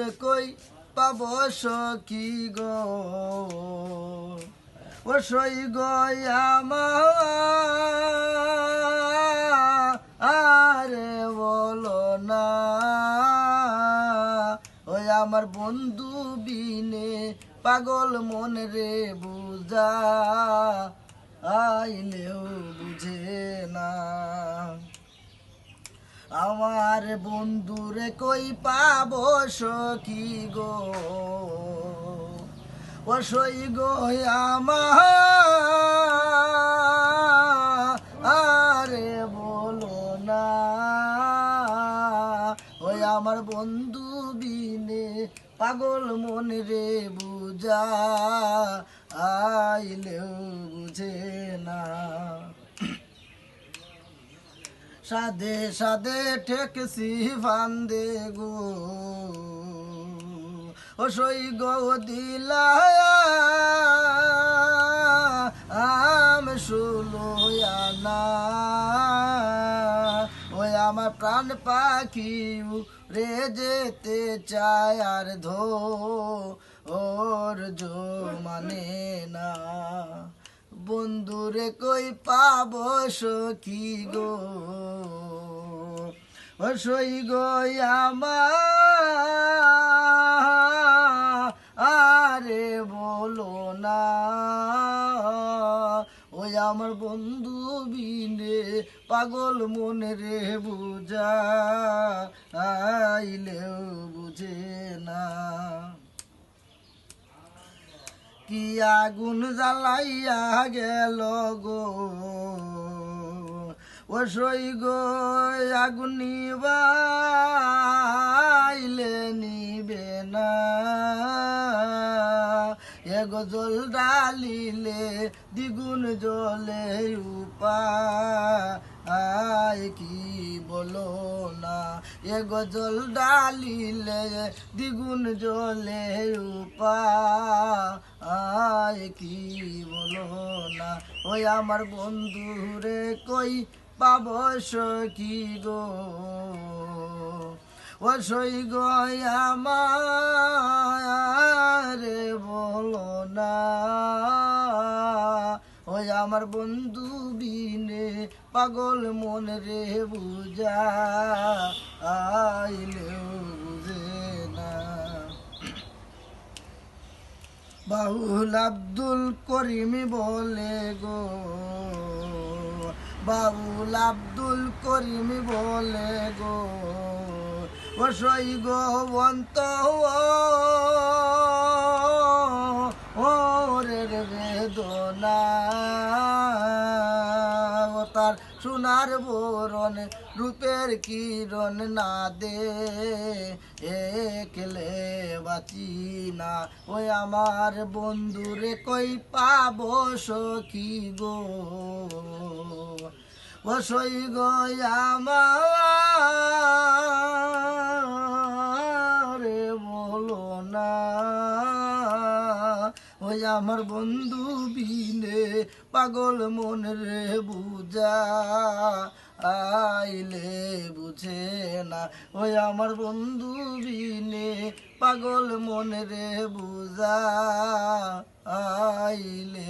কই পাব সখী গো? ও সই গয়ামা আরে বলো না, ওই আমার বন্ধু বিনে পাগল মন রে বুঝা আইলেও বুঝে না। আমার বন্ধুরে কই পাব সখী গো? ও সই গো আমার আরে বলো না। ওই আমার বন্ধু বিনে পাগল মন রে বুঝা, আইলেও বুঝে না। সাদে সাদে ঠেকসি ফান্দে গো। ও সই গো দিলা, আম সুলোয়ানা ওই আমার প্রাণ পাখি রে যেতে চায় আর ধো ওর জো মানে না। বন্ধুরে কই পাব সখী গো? ও সই আরে বলো না। ওই আমার বন্ধু বিনে পাগল মনে রে বুঝা আইলেও বুঝে না কি আগুন জ্বালাইয়া গেল গো। ও সই গো, আগুন নিবাইলে নিবে না। এগো জল ডালিলে দ্বিগুণ জলে উপা আয় কি বলো না? এগো জল ডালিলে দ্বিগুণ জলে উপা আয় কি বলো না? ওই আমার বন্ধুরে কই পাব সখী গো? ও সই গো আমার বলো না। আমার বন্ধু বিনে পাগল মন রে বুঝা, আইলেও বুঝে না। বাউল আব্দুল করিমি বলে গো, বাউল আব্দুল করিমি বলে গো ও সই গো বন্ত তার সোনার বরণ, রূপের কিরণ না দে। একলে বাঁচি না। ওই আমার বন্ধুরে কই পাব সখী গো? ও সই গো, আমার ওই আমার বন্ধু বিনে পাগল মন রে বুঝা আইলে বুঝে না। ওই আমার বন্ধু বিনে পাগল মন রে বুঝা আইলেও বুঝে